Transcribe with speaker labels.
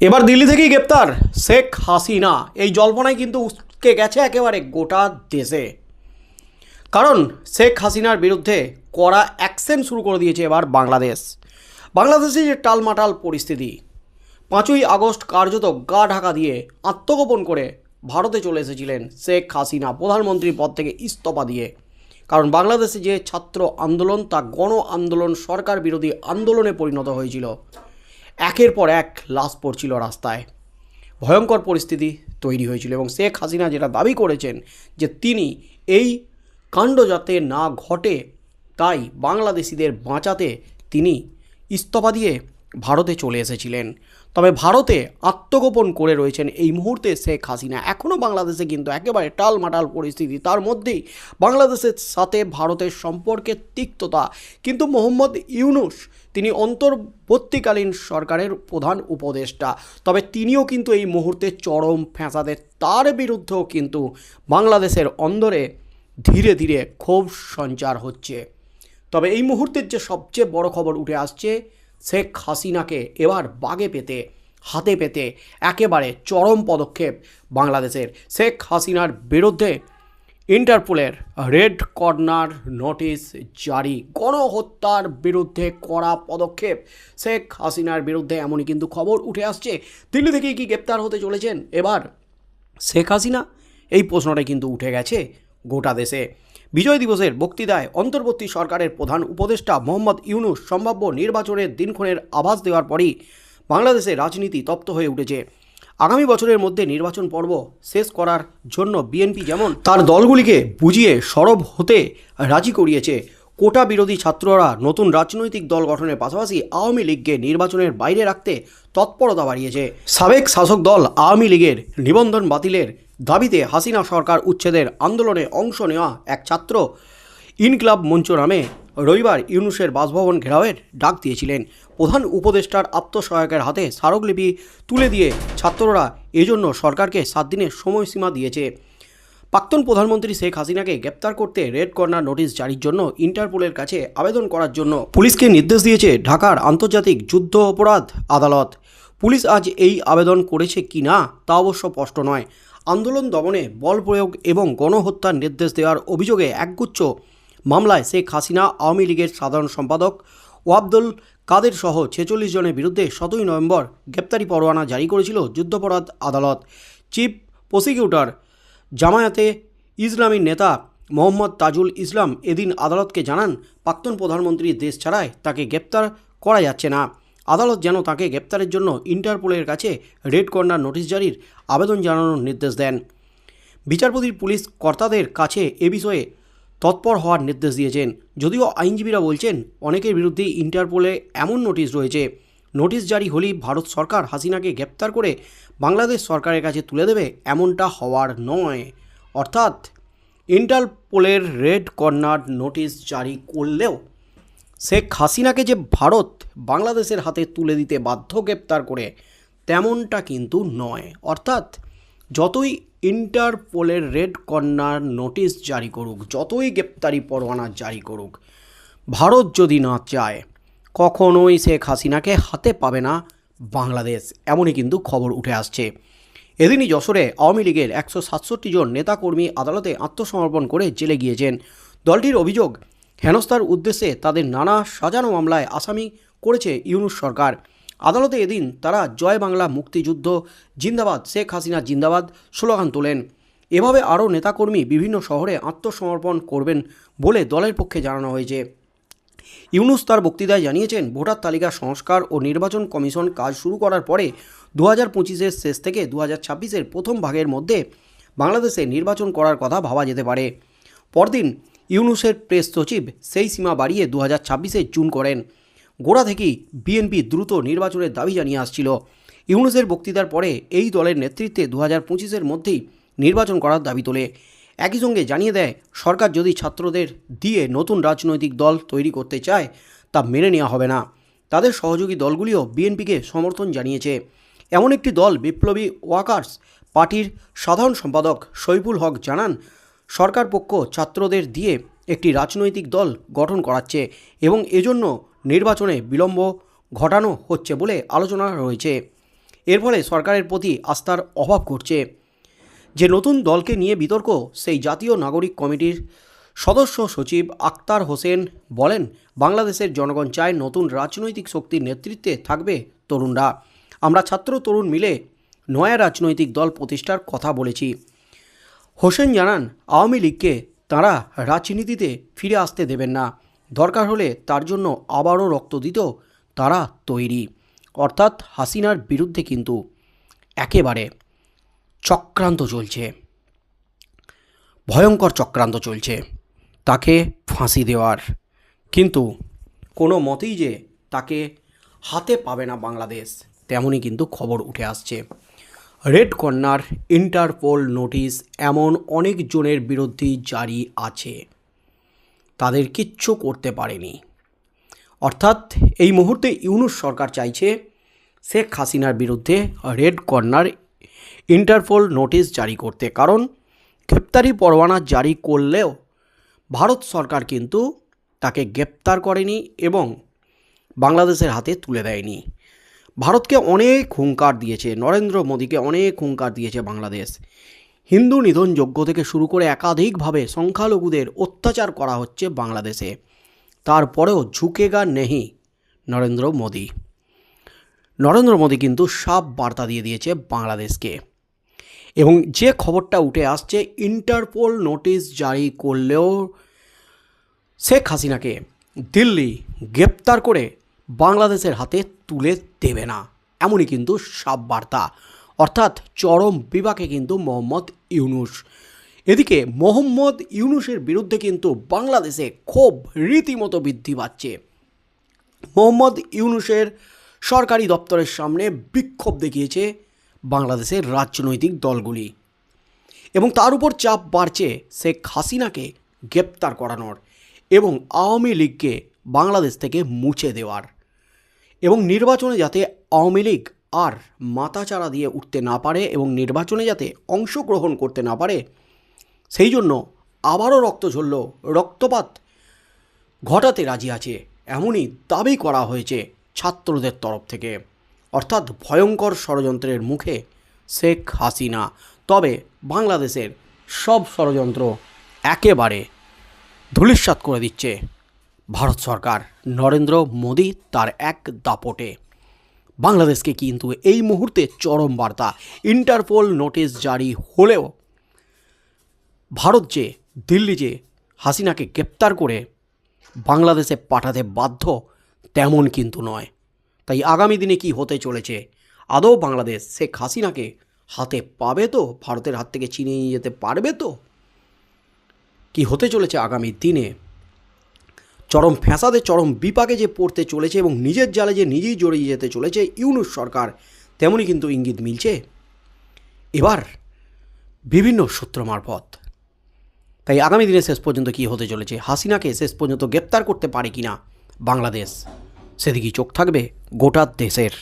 Speaker 1: এবার দিল্লি থেকেই গ্রেপ্তার শেখ হাসিনা। এই জল্পনায় কিন্তু উস্কে গেছে একেবারে গোটা দেশে। কারণ শেখ হাসিনার বিরুদ্ধে কড়া অ্যাকশন শুরু করে দিয়েছে এবার বাংলাদেশ। বাংলাদেশে যে টালমাটাল পরিস্থিতি, পাঁচই আগস্ট কার্যত গা ঢাকা দিয়ে আত্মগোপন করে ভারতে চলে এসেছিলেন শেখ হাসিনা প্রধানমন্ত্রীর পদ থেকে ইস্তফা দিয়ে। কারণ বাংলাদেশে যে ছাত্র আন্দোলন, তা গণ আন্দোলন, সরকার বিরোধী আন্দোলনে পরিণত হয়েছিল। একের পর এক লাশ পড়ছিল রাস্তায়। ভয়ঙ্কর পরিস্থিতি তৈরি হয়েছিল এবং শেখ হাসিনা যেটা দাবি করেছেন যে তিনি এই কাণ্ড যাতে না ঘটে, তাই বাংলাদেশিদের বাঁচাতে তিনি ইস্তফা দিয়ে ভারতে চলে এসেছিলেন। তবে ভারতে আত্মগোপন করে রয়েছেন এই মুহূর্তে শেখ হাসিনা। এখনও বাংলাদেশে কিন্তু একেবারে টালমাটাল পরিস্থিতি। তার মধ্যেই বাংলাদেশের সাথে ভারতের সম্পর্কের তিক্ততা। কিন্তু মোহাম্মদ ইউনুস, তিনি অন্তর্বর্তীকালীন সরকারের প্রধান উপদেষ্টা। তবে তিনিও কিন্তু এই মুহূর্তে চরম ফ্যাঁসাদের তার বিরুদ্ধেও কিন্তু বাংলাদেশের অন্দরে ধীরে ধীরে ক্ষোভ সঞ্চার হচ্ছে। তবে এই মুহূর্তের যে সবচেয়ে বড় খবর উঠে আসছে শেখ হাসিনাকে এবার বাগে পেতে, হাতে পেতে একেবারে চরম পদক্ষেপ বাংলাদেশের। শেখ হাসিনার বিরুদ্ধে ইন্টারপোলের রেড কর্নার নোটিশ জারি। গণহত্যার বিরুদ্ধে কড়া পদক্ষেপ। শেখ হাসিনার বিরুদ্ধে এমনই কিন্তু খবর উঠে আসছে। দিল্লি থেকেই কি গ্রেপ্তার হতে চলেছেন? এবার শেখ হাসিনা? এই প্রশ্নটাই কিন্তু উঠে গেছে গোটা দেশে। বিজয় দিবসের বক্তৃতায় অন্তর্বর্তী সরকারের প্রধান উপদেষ্টা মোহাম্মদ ইউনুস সম্ভাব্য নির্বাচনের দিনক্ষণের আভাস দেওয়ার পরই বাংলাদেশে রাজনীতি তপ্ত হয়ে উঠেছে। আগামী বছরের মধ্যে নির্বাচন পর্ব শেষ করার জন্য বিএনপি যেমন তার দলগুলিকে বুঝিয়ে সরব হতে রাজি করিয়েছে, কোটা বিরোধী ছাত্ররা নতুন রাজনৈতিক দল গঠনের পাশাপাশি আওয়ামী লীগকে নির্বাচনের বাইরে রাখতে তৎপরতা বাড়িয়েছে। সাবেক শাসক দল আওয়ামী লীগের নিবন্ধন বাতিলের দাবিতে হাসিনা সরকার উচ্ছেদের আন্দোলনে অংশ নেওয়া এক ছাত্র ইনক্লাব মঞ্চ নামে রবিবার ইউনুসের বাসভবন ঘেরাওয়ের ডাক দিয়েছিলেন। প্রধান উপদেষ্টার আত্মসহায়কের হাতে স্মারকলিপি তুলে দিয়ে ছাত্ররা এজন্য সরকারকে সাত দিনের সময়সীমা দিয়েছে। প্রাক্তন প্রধানমন্ত্রী শেখ হাসিনাকে গ্রেপ্তার করতে রেড কর্নার নোটিশ জারির জন্য ইন্টারপোলের কাছে আবেদন করার জন্য পুলিশকে নির্দেশ দিয়েছে ঢাকার আন্তর্জাতিক যুদ্ধ অপরাধ আদালত। পুলিশ আজ এই আবেদন করেছে কি না তা অবশ্য স্পষ্ট নয়। আন্দোলন দমনে বল প্রয়োগ এবং গণহত্যার নির্দেশ দেওয়ার অভিযোগে একগুচ্ছ মামলায় শেখ হাসিনা, আওয়ামী লীগের সাধারণ সম্পাদক ওয়াবদুল কাদের সহ ছেচল্লিশ জনের বিরুদ্ধে সতেরোই নভেম্বর গ্রেপ্তারি পরোয়ানা জারি করেছিল যুদ্ধাপরাধ আদালত। চিফ প্রসিকিউটর জামায়াতে ইসলামীর নেতা মোহাম্মদ তাজুল ইসলাম এদিন আদালতকে জানান, প্রাক্তন প্রধানমন্ত্রী দেশ ছাড়ায় তাকে গ্রেপ্তার করা যাচ্ছে না। আদালত যেন তাকে গ্রেপ্তারের জন্য ইন্টারপোলের কাছে রেড কর্নার নোটিশ জারির আবেদন জানানোর নির্দেশ দেন। বিচারপতির পুলিশ কর্তাদের কাছে এ বিষয়ে তৎপর হওয়ার নির্দেশ দিয়েছেন। যদিও আইনজীবীরা বলছেন, অনেকের বিরুদ্ধেই ইন্টারপোলে এমন নোটিশ রয়েছে। নোটিশ জারি হলেই ভারত সরকার হাসিনাকে গ্রেপ্তার করে বাংলাদেশ সরকারের কাছে তুলে দেবে এমনটা হওয়ার নয়। অর্থাৎ, ইন্টারপোলের রেড কর্নার নোটিশ জারি করলেও শেখ হাসিনাকে যে ভারত বাংলাদেশের হাতে তুলে দিতে বাধ্য গ্রেপ্তার করে, তেমনটা কিন্তু নয়। অর্থাৎ, যতই ইন্টারপোলের রেড কর্নার নোটিশ জারি করুক, যতই গ্রেপ্তারি পরোয়ানা জারি করুক, ভারত যদি না চায়, কখনোই শেখ হাসিনাকে হাতে পাবে না বাংলাদেশ, এমনই কিন্তু খবর উঠে আসছে। এদিনই যশোরে আওয়ামী লীগের একশো সাতষট্টি জন নেতাকর্মী আদালতে আত্মসমর্পণ করে জেলে গিয়েছেন। দলটির অভিযোগ হেনস্থার উদ্দেশ্যে তাদের নানা সাজানো মামলায় আসামি করেছে ইউনুস সরকার। আদালতে এদিন তারা জয় বাংলা মুক্তিযুদ্ধ, জিন্দাবাদ, শেখ হাসিনা জিন্দাবাদ স্লোগান তোলেন। এভাবে আরও নেতাকর্মী বিভিন্ন শহরে আত্মসমর্পণ করবেন বলে দলের পক্ষে জানানো হয়েছে। ইউনুস তার বক্তৃতায় জানিয়েছেন, ভোটার তালিকা সংস্কার ও নির্বাচন কমিশন কাজ শুরু করার পরে দু হাজার পঁচিশের শেষ থেকে দু হাজার ছাব্বিশের প্রথম ভাগের মধ্যে বাংলাদেশে নির্বাচন করার কথা ভাবা যেতে পারে। পরদিন ইউনুসের প্রেস সচিব সেই সীমা বাড়িয়ে দু হাজার জুন করেন। গোড়া থেকেই বিএনপি দ্রুত নির্বাচনের দাবি জানিয়ে আসছিল। ইউনুসের বক্তৃতার পরে এই দলের নেতৃত্বে দু হাজার পঁচিশের মধ্যেই নির্বাচন করার দাবি তোলে। একই সঙ্গে জানিয়ে দেয়, সরকার যদি ছাত্রদের দিয়ে নতুন রাজনৈতিক দল তৈরি করতে চায়, তা মেনে নেওয়া হবে না। তাদের সহযোগী দলগুলিও বিএনপিকে সমর্থন জানিয়েছে। এমন একটি দল বিপ্লবী ওয়াকার্স পার্টির সাধারণ সম্পাদক শৈফুল হক জানান সরকার পক্ষ ছাত্রদের দিয়ে একটি রাজনৈতিক দল গঠন করাচ্ছে এবং এজন্য নির্বাচনে বিলম্ব ঘটানো হচ্ছে বলে আলোচনা রয়েছে। এর ফলে সরকারের প্রতি আস্থার অভাব ঘটছে। যে নতুন দলকে নিয়ে বিতর্ক, সেই জাতীয় নাগরিক কমিটির সদস্য সচিব আক্তার হোসেন বলেন, বাংলাদেশের জনগণ চায় নতুন রাজনৈতিক শক্তির নেতৃত্বে থাকবে তরুণরা। আমরা ছাত্র তরুণ মিলে নয়া রাজনৈতিক দল প্রতিষ্ঠার কথা বলেছি। হোসেন জানান আওয়ামী লীগকে তাঁরা রাজনীতিতে ফিরে আসতে দেবেন না। দরকার হলে তার জন্য আবারও রক্ত দিতেও তারা তৈরি। অর্থাৎ হাসিনার বিরুদ্ধে কিন্তু একেবারে চক্রান্ত চলছে। ভয়ঙ্কর চক্রান্ত চলছে তাকে ফাঁসি দেওয়ার। কিন্তু কোনো মতেই যে তাকে হাতে পাবে না বাংলাদেশ, তেমনই কিন্তু খবর উঠে আসছে। রেড কর্নার, ইন্টারপোল নোটিশ এমন অনেক জনের বিরুদ্ধেই জারি আছে। তাদের কিচ্ছু করতে পারেনি। অর্থাৎ এই মুহূর্তে ইউনুস সরকার চাইছে শেখ হাসিনার বিরুদ্ধে রেড কর্নার, ইন্টারপোল নোটিশ জারি করতে। কারণ গ্রেপ্তারি পরোয়ানা জারি করলেও ভারত সরকার কিন্তু তাকে গ্রেপ্তার করেনি এবং বাংলাদেশের হাতে তুলে দেয়নি। ভারতকে অনেক হুঙ্কার দিয়েছে, নরেন্দ্র মোদীকে অনেক হুঙ্কার দিয়েছে বাংলাদেশ। হিন্দু নিধন নিধনযোগ্য থেকে শুরু করে একাধিকভাবে সংখ্যালঘুদের অত্যাচার করা হচ্ছে বাংলাদেশে। তারপরেও ঝুঁকেগা নেহি নরেন্দ্র মোদী। নরেন্দ্র মোদী কিন্তু সাপ বার্তা দিয়ে দিয়েছে বাংলাদেশকে। এবং যে খবরটা উঠে আসছে, ইন্টারপোল নোটিশ জারি করলেও শেখ হাসিনাকে দিল্লি গ্রেপ্তার করে বাংলাদেশের হাতে তুলে দেবে না। এমনই কিন্তু সাব বার্তা। অর্থাৎ চরম বিভাগে কিন্তু মোহাম্মদ ইউনুস। এদিকে মোহাম্মদ ইউনুসের বিরুদ্ধে কিন্তু বাংলাদেশে ক্ষোভ রীতিমতো বৃদ্ধি পাচ্ছে। মোহাম্মদ ইউনুসের সরকারি দপ্তরের সামনে বিক্ষোভ দেখিয়েছে বাংলাদেশের রাজনৈতিক দলগুলি। এবং তার উপর চাপ বাড়ছে শেখ হাসিনাকে গ্রেপ্তার করানোর এবং আওয়ামী লীগকে বাংলাদেশ থেকে মুছে দেওয়ার। এবং নির্বাচনে যাতে আওয়ামী লীগ আর মাথাচাড়া দিয়ে উঠতে না পারে এবং নির্বাচনে যাতে অংশগ্রহণ করতে না পারে, সেই জন্য আবারও রক্ত ঝরল, রক্তপাত ঘটাতে রাজি আছে এমনই দাবি করা হয়েছে ছাত্রদের তরফ থেকে। অর্থাৎ ভয়ঙ্কর ষড়যন্ত্রের মুখে শেখ হাসিনা। তবে বাংলাদেশের সব ষড়যন্ত্র একেবারে ধূলিসাৎ করে দিচ্ছে। ভারত সরকার নরেন্দ্র মোদী তার এক দাপটে। বাংলাদেশকে কিন্তু এই মুহূর্তে চরম বার্তা, ইন্টারপোল নোটিশ জারি হলেও ভারত যে দিল্লি যে হাসিনাকে গ্রেপ্তার করে বাংলাদেশে পাঠাতে বাধ্য, তেমন কিন্তু নয়। তাই আগামী দিনে কি হতে চলেছে, আদৌ বাংলাদেশ শেখ হাসিনাকে হাতে পাবে তো, ভারতের হাত থেকে ছিনিয়ে নিয়ে যেতে পারবে তো? কি হতে চলেছে আগামী দিনে? চরম ফ্যাসাদে, চরম বিপাকে যে পড়তে চলেছে এবং নিজের জালে যে নিজেই জড়িয়ে যেতে চলেছে ইউনুস সরকার, তেমনই কিন্তু ইঙ্গিত মিলছে। এবার বিভিন্ন সূত্র মারফত। তাই আগামী দিনে শেষ পর্যন্ত কী হতে চলেছে? হাসিনাকে শেষ পর্যন্ত গ্রেপ্তার করতে পারে কি না বাংলাদেশ? সেদিকেই চোখ থাকবে গোটা দেশের।